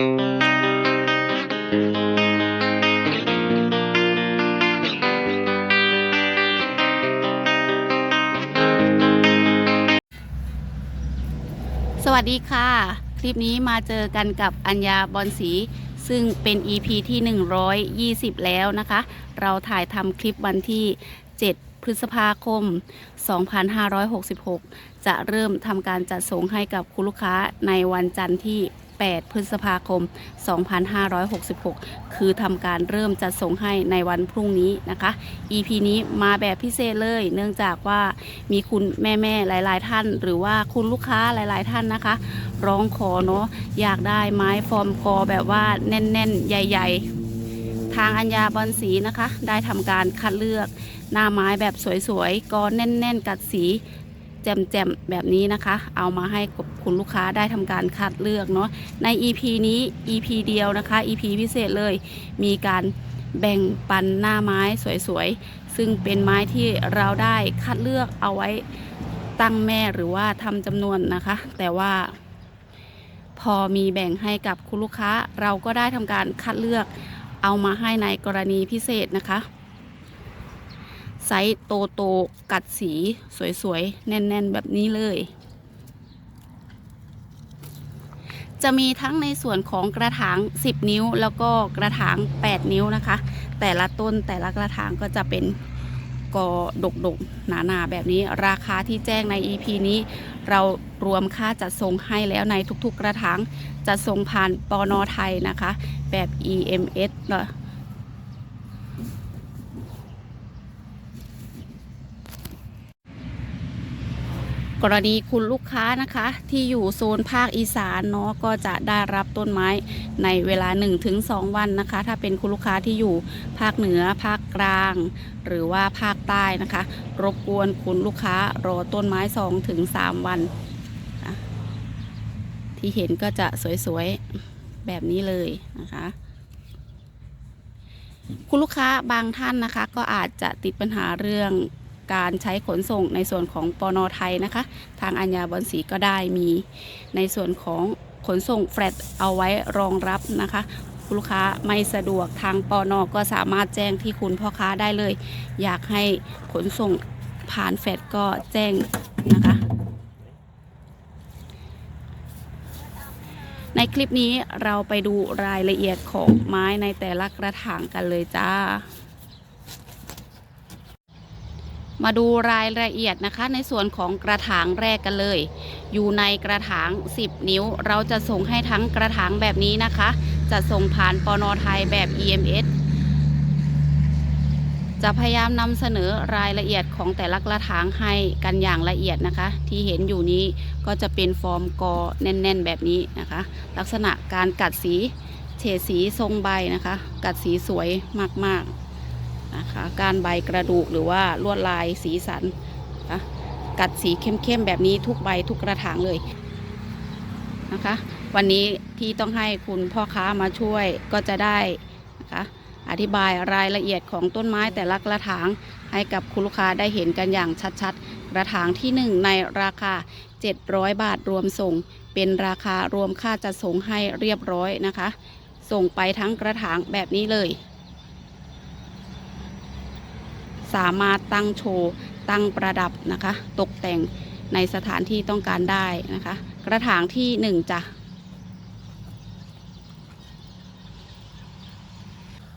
สวัสดีค่ะ คลิปนี้มาเจอกันกับอัญญาบอลสี ซึ่งเป็น EP ที่ 120 แล้วนะคะ เราถ่ายทำคลิปวันที่ 7 พฤษภาคม 2566 จะเริ่มทำการจัดส่งให้กับคุณลูกค้าในวันจันทร์ที่ 8 พฤษภาคม 2566 คือทำการเริ่มจัดส่งให้ในวันพรุ่งนี้นะคะ EP นี้มาแบบพิเศษเลย เนื่องจากว่ามีคุณแม่ๆหลาย ๆ ท่าน หรือว่าคุณลูกค้าหลาย ๆ ท่านนะคะ ร้องขอเนาะอยากได้ไม้ฟอร์มกอแบบว่าแน่น ๆ ใหญ่ ๆทางอัญญาบอลสีนะคะ ได้ทำการคัดเลือก หน้าไม้แบบสวยๆกอแน่น ๆ กัดสี แจ่มๆแบบนี้นะคะ เอามาให้กับคุณลูกค้าได้ทำการคัดเลือกเนาะใน EP นี้ EP เดียวนะคะ EP พิเศษเลยมีการแบ่งปันหน้าไม้สวยๆ ซึ่งเป็นไม้ที่เราได้คัดเลือกเอาไว้ตั้งแม่หรือว่าทำจำนวนนะคะ แต่ว่าพอมีแบ่งให้กับคุณลูกค้า เราก็ได้ทำการคัดเลือกเอามาให้ในกรณีพิเศษนะคะ ไซส์โตโตๆกัดสีสวยๆ แน่นๆ แบบนี้เลย จะมีทั้งในส่วนของกระถาง 10 นิ้ว แล้วก็กระถาง 8 นิ้วนะคะ แต่ละต้นแต่ละกระถางก็จะเป็นกอดกๆหนาๆ แบบนี้ราคาที่แจ้งใน EP นี้ เรารวมค่าจัดส่งให้แล้วในทุกๆกระถางจัดส่งผ่านปอนอไทยนะคะ แบบ EMS เนอะ กรณีคุณลูกค้านะคะ ที่อยู่โซนภาคอีสานเนาะก็จะได้รับต้นไม้ในเวลา 1-2 วันนะคะ ถ้าเป็นคุณลูกค้าที่อยู่ภาคเหนือภาคกลาง หรือว่าภาคใต้นะคะ รบกวนคุณลูกค้ารอต้นไม้ 2-3 วัน ที่เห็นก็จะสวยๆแบบนี้เลยนะคะคุณลูกค้าบางท่านนะคะ ก็อาจจะติดปัญหาเรื่อง การใช้ขนส่งในส่วนของปอนอไทยนะคะ ทางอัญญาบอนสีก็ได้มีในส่วนของขนส่งแฟลตเอาไว้รองรับนะคะคุณลูกค้าไม่สะดวกทางปอนอก็สามารถแจ้งที่คุณพ่อค้าได้เลย อยากให้ขนส่งผ่านแฟลตก็แจ้งนะคะในคลิปนี้เราไปดูรายละเอียดของไม้ในแต่ละกระถางกันเลยจ้า มาดูรายละเอียดนะคะในส่วนของกระถางแรกกันเลย อยู่ในกระถาง 10 นิ้ว เราจะส่งให้ทั้งกระถางแบบนี้นะคะ จะส่งผ่านปอนอไทยแบบ EMS จะพยายามนำเสนอรายละเอียดของแต่ละกระถางให้กันอย่างละเอียดนะคะ ที่เห็นอยู่นี้ก็จะเป็นฟอร์มกอแน่น ๆ แบบนี้นะคะ ลักษณะการกัดสีเฉดสีทรงใบนะคะ กัดสีสวยมาก ๆ นะคะการใบกระดูกหรือว่าลวดลายสีสันนะคะกัดสีเข้มๆแบบนี้ทุกใบทุกกระถางเลยนะคะ วันนี้ที่ต้องให้คุณพ่อค้ามาช่วยก็จะได้นะคะอธิบายรายละเอียดของต้นไม้แต่ละกระถางให้กับคุณลูกค้าได้เห็นกันอย่างชัดๆ กระถางที่ 1 ในราคา 700 บาทรวมส่ง เป็นราคารวมค่าจัดส่งให้เรียบร้อยนะคะ ส่งไปทั้งกระถางแบบนี้เลย สามารถตั้งโชว์ตั้งประดับนะคะ ตกแต่งในสถานที่ต้องการได้นะคะ กระถางที่1จ้ะ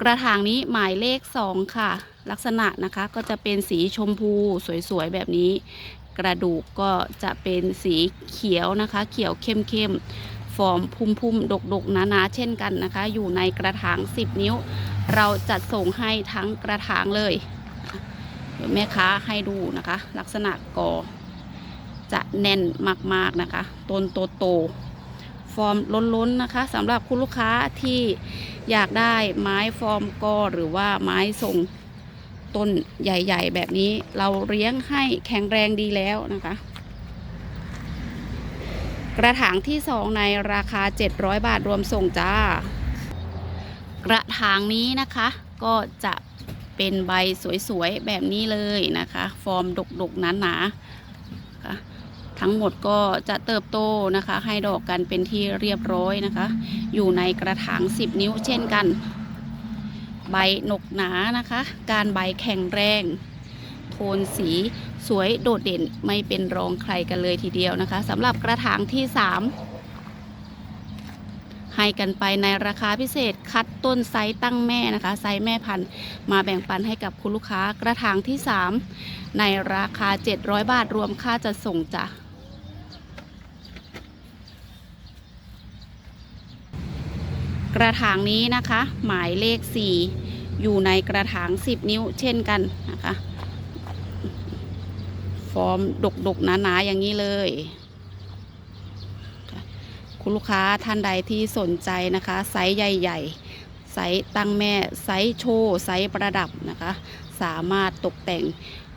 กระถางนี้หมายเลข2ค่ะ ลักษณะนะคะก็จะเป็นสีชมพูสวยๆแบบนี้ กระดูกก็จะเป็นสีเขียวนะคะ เขียวเข้มๆฟอร์มพุ่มๆดกๆหนาๆเช่นกันนะคะ อยู่ในกระถาง 10 นิ้ว เราจัดส่งให้ทั้งกระถางเลย เดี๋ยวแม่ค้าให้ดูนะคะ ลักษณะกอจะแน่นมากๆนะคะ ต้นโตๆฟอร์มล้นๆนะคะสำหรับคุณลูกค้าที่อยากได้ไม้ฟอร์มกอหรือว่าไม้ทรงต้นใหญ่ ๆ แบบนี้เราเลี้ยงให้แข็งแรงดีแล้วนะคะ กระถางที่สองในราคา 700 บาทรวมส่งจ้า กระถางนี้นะคะก็จะ เป็นใบสวยๆ แบบนี้เลยนะคะ ฟอร์มดกๆหนาๆค่ะทั้งหมดก็จะเติบโตนะคะ ให้ดอกกันเป็นที่เรียบร้อยนะคะ อยู่ในกระถาง 10 นิ้วเช่นกัน ใบหนกหนานะคะ การใบแข็งแรง โทนสีสวยโดดเด่นไม่เป็นรองใครกันเลยทีเดียวนะคะสำหรับกระถางที่ 3 ให้กันไปในราคาพิเศษคัดต้นไซส์ตั้งแม่นะคะ ไซส์แม่พันธุ์มาแบ่งปันให้กับคุณลูกค้ากระถางที่ 3 ในราคา 700 บาทรวมค่าจัดส่งจ้ะกระถางนี้นะคะ หมายเลข 4 อยู่ในกระถาง 10 นิ้วเช่นกันนะคะ ฟอร์มดกๆหนาๆอย่างนี้เลย คุณลูกค้าท่านใดที่สนใจนะคะไซส์ใหญ่ๆไซส์ตั้งแม่ไซส์โชว์ไซส์ประดับนะคะ สามารถตกแต่ง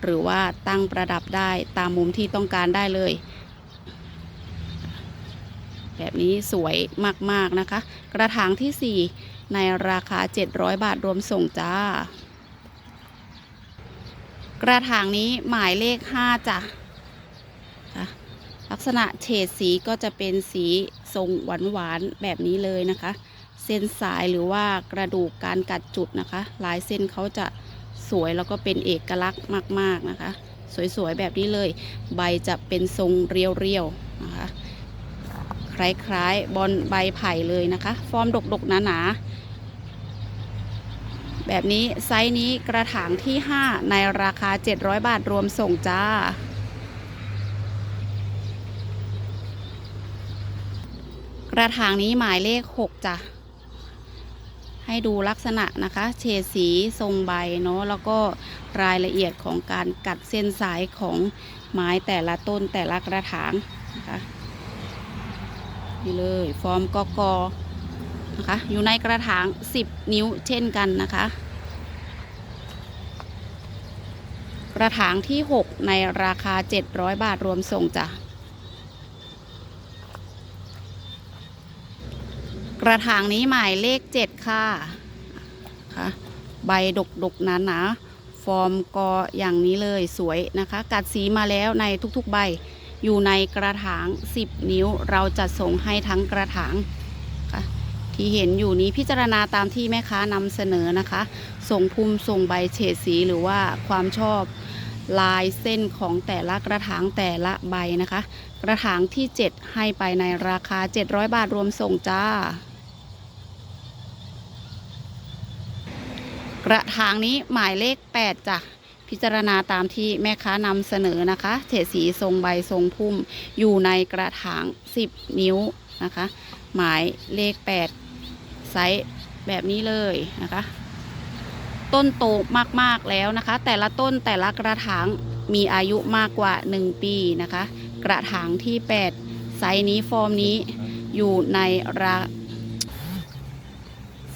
หรือว่าตั้งประดับได้ตามมุมที่ต้องการได้เลย แบบนี้สวยมากๆนะคะ กระถางที่ 4 ในราคา 700 บาทรวมส่งจ้ากระถางนี้หมายเลข 5จ้ะลักษณะเฉดสีก็จะเป็นสี ทรงหวานๆแบบนี้เลยนะคะ เส้นสายหรือว่ากระดูกการกัดจุดนะคะ ลายเส้นเขาจะสวยแล้วก็เป็นเอกลักษณ์มาก ๆนะคะ สวยๆแบบนี้เลย ใบจะเป็นทรงเรียวๆนะคะคล้ายๆบอลใบไผ่เลยนะคะ ฟอร์มดกๆหนาๆแบบนี้ไซส์นี้กระถางที่ 5 ในราคา 700 บาทรวมส่งจ้า กระถางนี้หมายเลข6จ้ะ ให้ดูลักษณะนะคะ เฉดสีทรงใบเนาะแล้วก็รายละเอียดของการกัดเส้นสายของไม้แต่ละต้นแต่ละกระถางนะคะนี่เลยฟอร์มกอกนะคะอยู่ในกระถาง 10 นิ้วเช่นกันนะคะ กระถางที่ 6 ในราคา 700 บาทรวมส่งจ้ะ ระถางนี้หมายเลข7ค่ะค่ะใบดกดกหนาหนาๆฟอร์มกออย่างนี้เลยสวยนะคะ กัดสีมาแล้วในทุกๆใบอยู่ในกระถาง 10 นิ้วเราจะส่งให้ทั้งกระถางค่ะที่เห็นอยู่นี้พิจารณาตามที่แม่ค้านำเสนอนะคะ ส่งพุ่มส่งใบเฉดสีหรือว่าความชอบลายเส้นของแต่ละกระถางแต่ละใบนะคะ กระถางที่ 7 ให้ไปในราคา 700 บาทรวมส่งจ้า กระถางนี้หมายเลข 8จ้ะพิจารณาตามที่แม่ค้านำเสนอนะคะเฉดสีทรงใบทรงพุ่มอยู่ในกระถาง 10 นิ้วนะคะ หมายเลข 8 ไซส์แบบนี้เลยนะคะ ต้นโตมากๆแล้วนะคะ แต่ละต้นแต่ละกระถางมีอายุมากกว่า 1 ปีนะคะ กระถางที่ 8 ไซส์นี้ฟอร์มนี้อยู่ในรา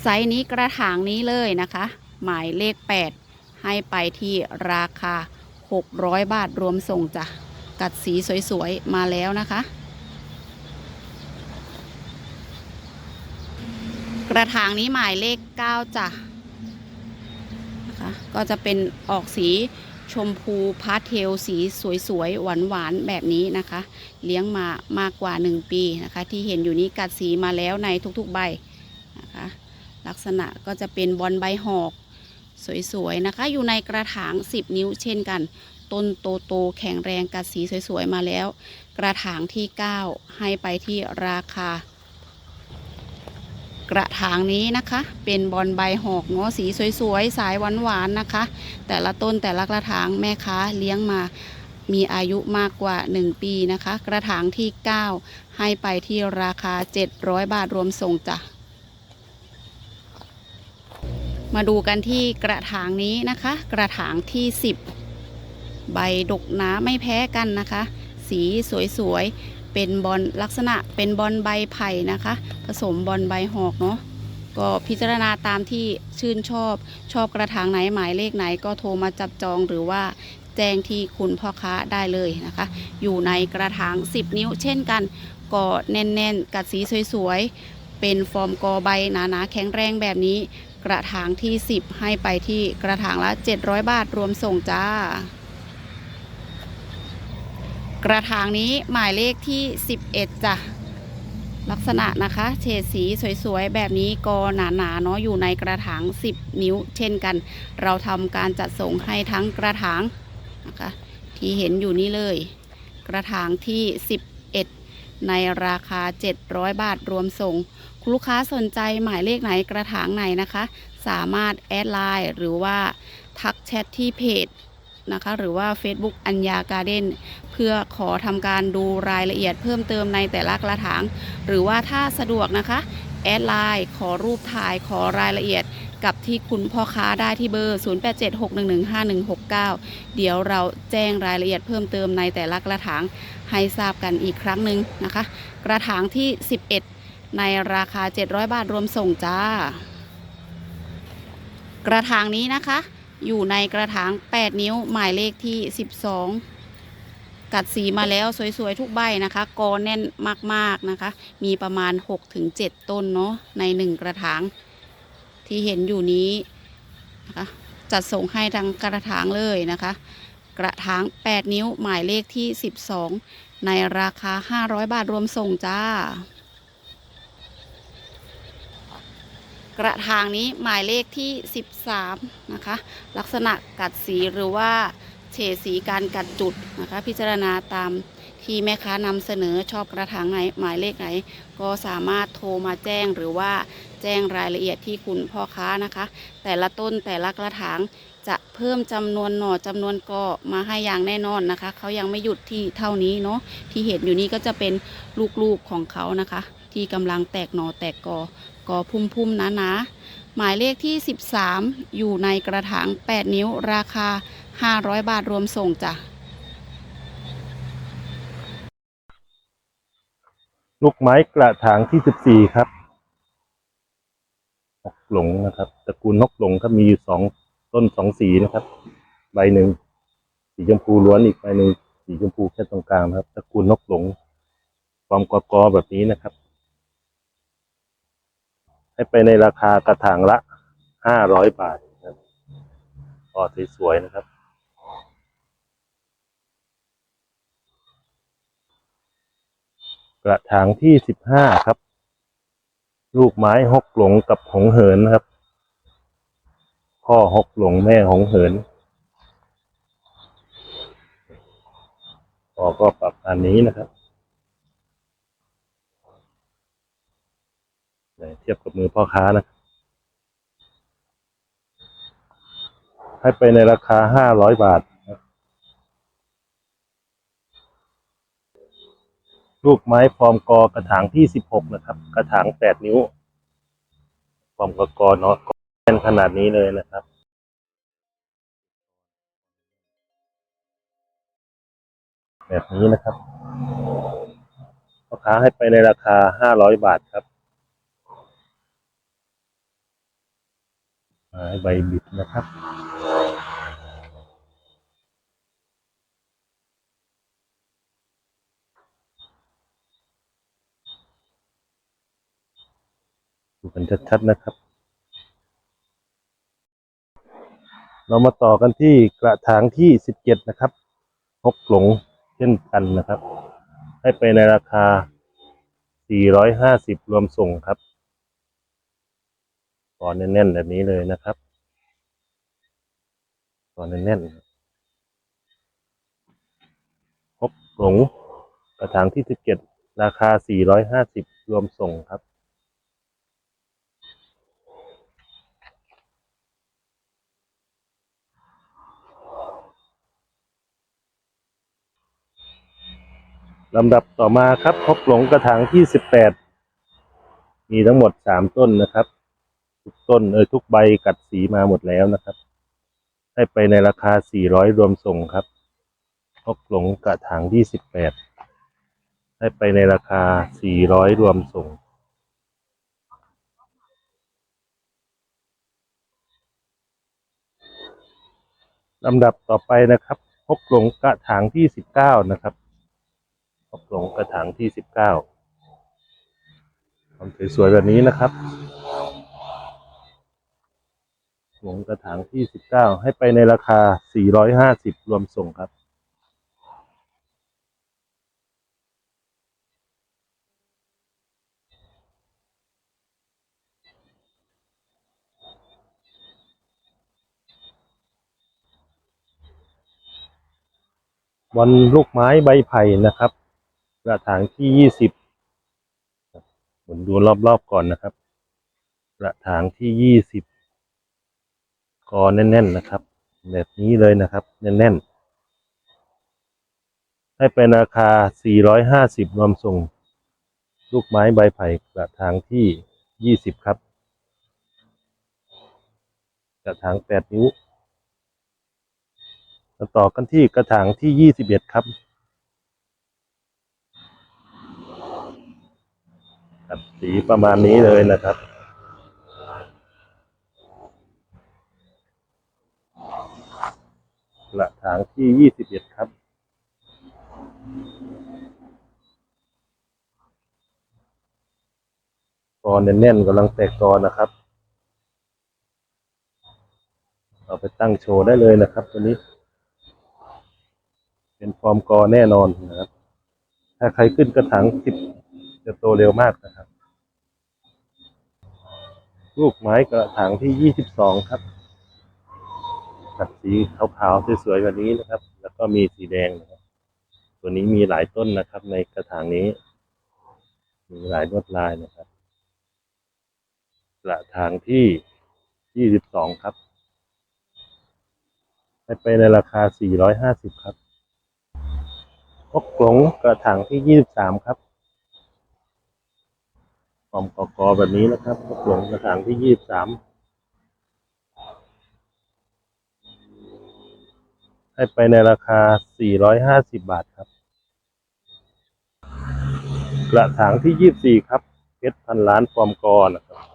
ไซส์นี้กระถางนี้เลยนะคะ หมายเลข 8 ให้ไปที่ราคา 600 บาทรวมส่งจ้ะ กัดสีสวยๆ มาแล้วนะคะ กระถางนี้หมายเลข 9 จ้ะนะคะก็จะเป็นออกสีชมพูพาสเทลสีสวยๆ หวานๆ แบบนี้นะคะ เลี้ยงมามากกว่า 1 ปีนะคะ ที่เห็นอยู่นี้กัดสีมาแล้วในทุกๆใบนะคะ ลักษณะก็จะเป็นบอลใบหอก สวยๆนะคะ อยู่ในกระถาง 10 นิ้วเช่นกัน ต้นโตๆแข็งแรงกัดสีสวยๆมาแล้ว กระถางที่ 9 ให้ไปที่ราคา กระถางนี้นะคะ เป็นบอลใบหอกงาะสีสวยๆ สายหวานๆนะคะ แต่ละต้นแต่ละกระถางแม่ค้าเลี้ยงมามีอายุมากกว่า 1 ปีนะคะ กระถางที่ 9 ให้ไปที่ราคา 700 บาทรวมส่งจ้ะ มาดูกันที่กระถางนี้นะคะ กระถางที่ 10 ใบดกหนาไม่แพ้กันนะคะ สีสวยๆ เป็นบอลลักษณะเป็นบอลใบไผ่นะคะ ผสมบอลใบหอกเนาะก็พิจารณาตามที่ชื่นชอบชอบกระถางไหนหมายเลขไหนก็โทรมาจับจองหรือว่าแจ้งที่คุณพ่อค้าได้เลยนะคะ อยู่ในกระถาง 10 นิ้วเช่นกันก็แน่นๆ กัดสีสวยๆ เป็นฟอร์มกอใบหนาๆ แข็งแรงแบบนี้ กระถางที่ 10 ให้ไปที่กระถางละ 700 บาทรวมส่งจ้า กระถางนี้หมายเลขที่ 11จ้ะลักษณะนะคะ เฉดสีสวยๆ แบบนี้ก็หนาๆเนาะอยู่ในกระถาง 10 นิ้ว เช่นกัน เราทำการจัดส่งให้ทั้งกระถางนะคะ ที่เห็นอยู่นี่เลย กระถางที่ 11 ในราคา 700 บาทรวมส่งคุณลูกค้าสนใจหมายเลขไหนกระถางไหนนะคะ สามารถแอดไลน์หรือว่าทักแชทที่เพจนะคะหรือว่า Facebook อัญญาการ์เด้นเพื่อขอทำการดูรายละเอียดเพิ่มเติมในแต่ละกระถาง หรือว่าถ้าสะดวกนะคะ แอดไลน์ขอรูปถ่ายขอรายละเอียด กับที่คุณพ่อค้าได้ที่เบอร์ 0876115169 เดี๋ยวเราแจ้งรายละเอียดเพิ่มเติมในแต่ละกระถางให้ทราบกันอีกครั้งหนึ่งนะคะ กระถางที่ 11 ในราคา 700 บาทรวมส่งจ้า กระถางนี้นะคะ อยู่ในกระถาง 8 นิ้วหมายเลขที่ 12กัดสีมาแล้วสวยๆ ทุกใบนะคะ กอแน่นมากๆนะคะ มีประมาณ 6-7 ต้นเนาะใน 1 กระถาง ที่เห็นอยู่นี้นะคะจัดส่งให้ทางกระถางเลยนะคะ กระถาง 8 นิ้วหมายเลขที่ 12 ในราคา 500 บาทรวมส่งจ้า กระถางนี้หมายเลขที่ 13 นะคะ ลักษณะกัดสีหรือว่าเฉดสีการกัดจุดนะคะ พิจารณาตาม ที่แม่ค้านำเสนอชอบกระถางไหนหมายเลขไหน ก็สามารถโทรมาแจ้งหรือว่าแจ้งรายละเอียดที่คุณพ่อค้านะคะ แต่ละต้นแต่ละกระถางจะเพิ่มจำนวนหน่อจำนวนกอมาให้อย่างแน่นอนนะคะ เขายังไม่หยุดที่เท่านี้เนาะที่เห็นอยู่นี้ก็จะเป็นลูกๆของเขานะคะ ที่กำลังแตกหน่อแตกกอกอพุ่มๆหนาๆหมายเลขที่ 13 อยู่ในกระถาง 8 นิ้วราคา 500 บาทรวมส่งจ้ะ ลูกไม้กระถางที่สิบสี่ครับนกหลงนะครับตระกูลนกหลงก็มีอยู่สองต้นสองสีนะครับ ใบหนึ่งสีชมพูล้วนอีกใบหนึ่งสีชมพูแค่ตรงกลางครับตระกูลนกหลง ความกอกอแบบนี้นะครับ ให้ไปในราคากระถางละห้าร้อยบาทนะครับพอสวยๆนะครับ กระถางที่สิบห้าครับ ลูกไม้หกหลงกับหงเหินนะครับ พ่อหกหลงแม่หงเหินพ่อก็ปรับอันนี้นะครับเทียบกับมือพ่อค้านะ ให้ไปในราคาห้าร้อยบาทนะค ลูกไม้ฟอร์มกอกระถางที่สิบหกนะครับ กระถางแปดนิ้วฟอร์มกอกอเนาะแน่นขนาดนี้เลยนะครับแบบนี้นะครับพ่อค้าให้ไปในราคาห้าร้อยบาทครับไม้ใบบิดนะครับ ดูกันชัดๆนะครับ เรามาต่อกันที่กระถางที่สิบเจ็ดนะครับหกหลงเช่นกันนะครับ ให้ไปในราคาสี่ร้อยห้าสิบรวมส่งครับก่อนแน่นๆแบบนี้เลยนะครับก่อนแน่นๆหกหลงกระถางที่สิบเจ็ดราคาสี่ร้อยห้าสิบรวมส่งครับ ลำดับต่อมาครับพบหลงกระถางที่สิบแปดมีทั้งหมดสามต้นนะครับ ทุกต้นเออทุกใบกัดสีมาหมดแล้วนะครับ ให้ไปในราคาสี่ร้อยรวมส่งครับพบหลงกระถางที่สิบแปดให้ไปในราคาสี่ร้อยรวมส่งลำดับต่อไปนะครับพบหลงกระถางที่สิบเก้านะครับ ตกลงกระถางที่สิบเก้าความสวยๆแบบนี้นะครับหลงกระถางที่สิบเก้าให้ไปในราคาสี่ร้อยห้าสิบรวมส่งครับ วันลูกไม้ใบไผ่นะครับ ระถางที่ยี่สิบหมุนดูรอบๆก่อนนะครับ กระถางที่ยี่สิบกอแน่น ๆ นะครับ แบบนี้เลยนะครับ แน่น ๆ ให้เป็นราคา 450 รวมส่ง ลูกไม้ใบไผ่กระถางที่ 20 ครับ กระถาง 8 นิ้ว ต่อกันที่กระถางที่ 21 ครับ ครับสีประมาณนี้เลยนะครับ กระถางที่21ครับกอแน่นๆกำลังแตกกอนะครับ เอาไปตั้งโชว์ได้เลยนะครับ ตัวนี้ เป็นฟอร์มกอแน่นอนนะครับ ถ้าใครขึ้นกระถางสิบ จะโตเร็วมากนะครับ ลูกไม้กระถางที่ยี่สิบสองครับตัดสีขาวๆสวยๆแบบนี้นะครับ แล้วก็มีสีแดงนะครับ ตัวนี้มีหลายต้นนะครับ ในกระถางนี้ มีหลายลวดลายนะครับกระถางที่ยี่สิบสองครับไปในราคาสี่ร้อยห้าสิบครับพกหลงกระถางที่ยี่สิบสามครับ ฟอมกอกอแบบนี้นะครับหลงกระถางที่ยี่สิบสามให้ไปในราคาสี่ร้อยห้าสิบบาทครับ กระถางที่ยี่สิบสี่ครับเพชรพันล้านฟอร์มกอนะครับ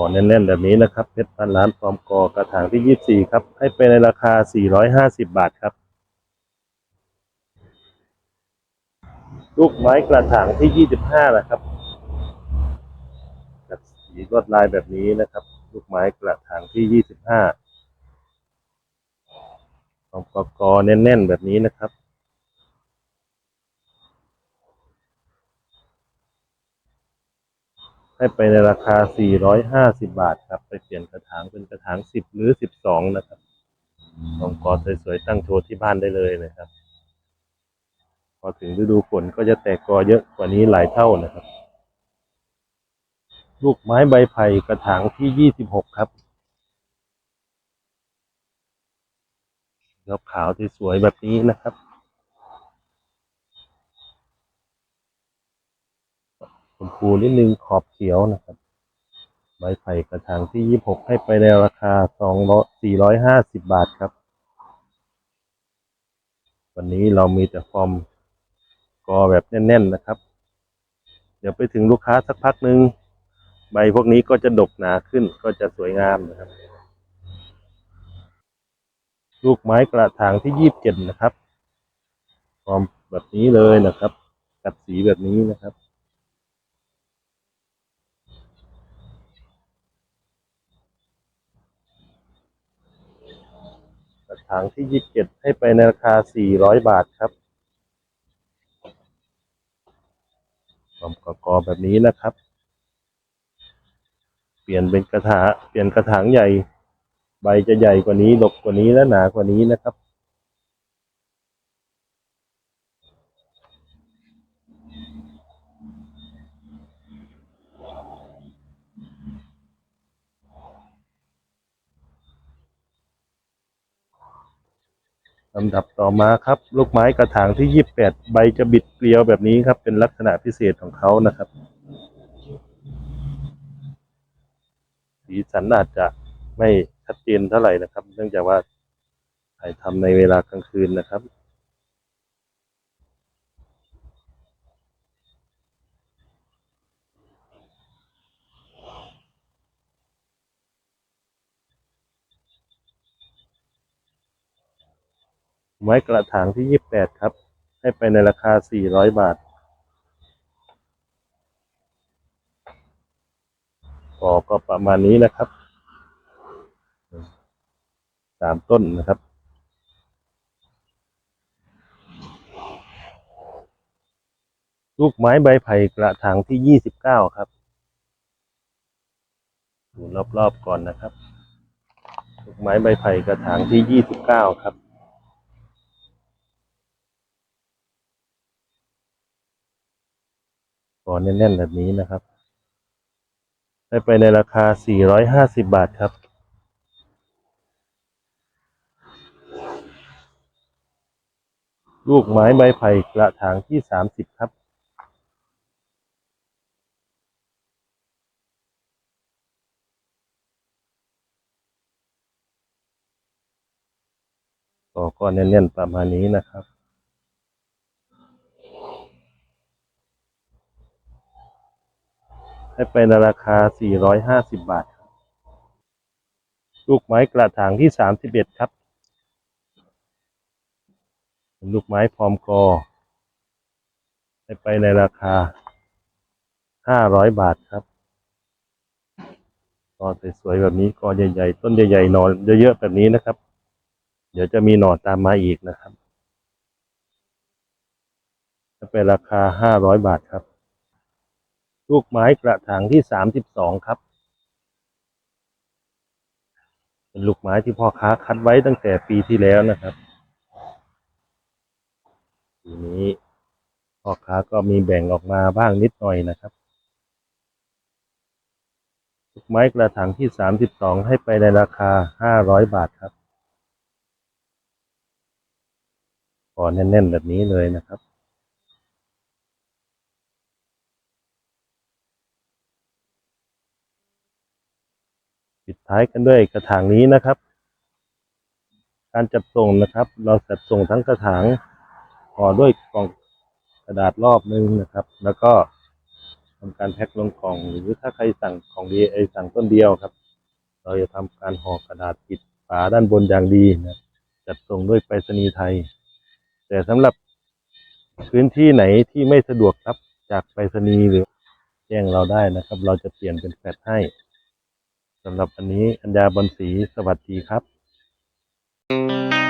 อแน่นๆแบบนี้นะครับเพชรพันล้านฟอร์มกอกระถางที่ยี่สี่ครับ ให้ไปในราคาสี่ร้อยห้าสิบบาทครับ ลูกไม้กระถางที่ยี่สิบห้านะครับจัดสีลวดลายแบบนี้นะครับ ลูกไม้กระถางที่ยี่สิบห้าฟอร์มกอกอแน่นๆแบบนี้นะครับ ให้ไปในราคา 450 บาทครับ ไปเปลี่ยนกระถางเป็นกระถาง 10 หรือ 12 นะครับลองกอสวยๆ ตั้งโชว์ที่บ้านได้เลยนะครับ พอถึงฤดูฝนก็จะแตกกอเยอะกว่านี้หลายเท่านะครับ ลูกไม้ใบไผ่กระถางที่ 26 ครับยอดขาวสวยๆแบบนี้นะครับ ชมพูนิดนึงขอบเขียวนะครับใบไผ่กระถางที่ยี่หกให้ไปในราคาสองร้อยสี่ร้อยห้าสิบบาทครับ วันนี้เรามีแต่ฟอร์มกอแบบแน่น ๆ นะครับ เดี๋ยวไปถึงลูกค้าสักพักหนึ่งใบพวกนี้ก็จะดกหนาขึ้นก็จะสวยงามนะครับ ลูกไม้กระถางที่ยี่บเจ็ดนะครับฟอร์มแบบนี้เลยนะครับ กัดสีแบบนี้นะครับ กระ ถังที่ยี่สิบเจ็ดให้ไปในราคาสี่ร้อยบาทครับกลมกอกอแบบนี้นะครับ เปลี่ยนเป็นกระถางเปลี่ยนกระถางใหญ่ ใบจะใหญ่กว่านี้ดกกว่านี้และหนากว่านี้นะครับ ลำดับต่อมาครับ ลูกไม้กระถางที่ยี่สิบแปดใบจะบิดเกลียวแบบนี้ครับ เป็นลักษณะพิเศษของเขานะครับ สีสันอาจจะไม่ชัดเจนเท่าไหร่นะครับ เนื่องจากว่าถ่ายทำในเวลากลางคืนนะครับ ไม้กระถางที่ยี่สิบแปดครับ ให้ไปในราคาสี่ร้อยบาทก็ก็ประมาณนี้นะครับ สามต้นนะครับ ลูกไม้ใบไผ่กระถางที่ยี่สิบเก้าครับ ดูรอบๆก่อนนะครับ ลูกไม้ใบไผ่กระถางที่ยี่สิบเก้าครับ ก่อนแน่นๆแบบนี้นะครับ ได้ไปในราคา 450 บาทครับ ลูกไม้ใบไผ่กระถางที่ 30 ครับต่อก้อนแน่นๆประมาณนี้นะครับ ให้ไปในราคา 450 บาท ลูกไม้กระถางที่ 31 ครับ ลูกไม้พร้อมกอให้ไปในราคา 500 บาทครับกอสวยๆแบบนี้กอใหญ่ๆ ต้นใหญ่ๆหนอนเยอะๆแบบนี้นะครับ เดี๋ยวจะมีหน่อตามมาอีกนะครับให้ไปราคา 500 บาทครับ ลูกไม้กระถางที่32ครับ เป็นลูกไม้ที่พ่อค้าคัดไว้ตั้งแต่ปีที่แล้วนะครับปีนี้พ่อค้าก็มีแบ่งออกมาบ้างนิดหน่อยนะครับ ลูกไม้กระถางที่32ให้ไปในราคา500บาทครับก่อนแน่นๆแบบนี้เลยนะครับ ปิดท้ายกันด้วยกระถางนี้นะครับ การจัดส่งนะครับ เราจัดส่งทั้งกระถางห่อด้วยกล่องกระดาษรอบนึงนะครับ แล้วก็ทำการแพ็คลงกล่อง หรือถ้าใครสั่งของดีไอสั่งต้นเดียวครับ เราจะทำการห่อกระดาษปิดฝาด้านบนอย่างดีนะจัดส่งด้วยไปรษณีย์ไทย แต่สำหรับพื้นที่ไหนที่ไม่สะดวกครับจากไปรษณีย์หรือแจ้งเราได้นะครับ เราจะเปลี่ยนเป็นแฟลชให้ สำหรับอันนี้อัญญาบนศรีสวัสดีครับ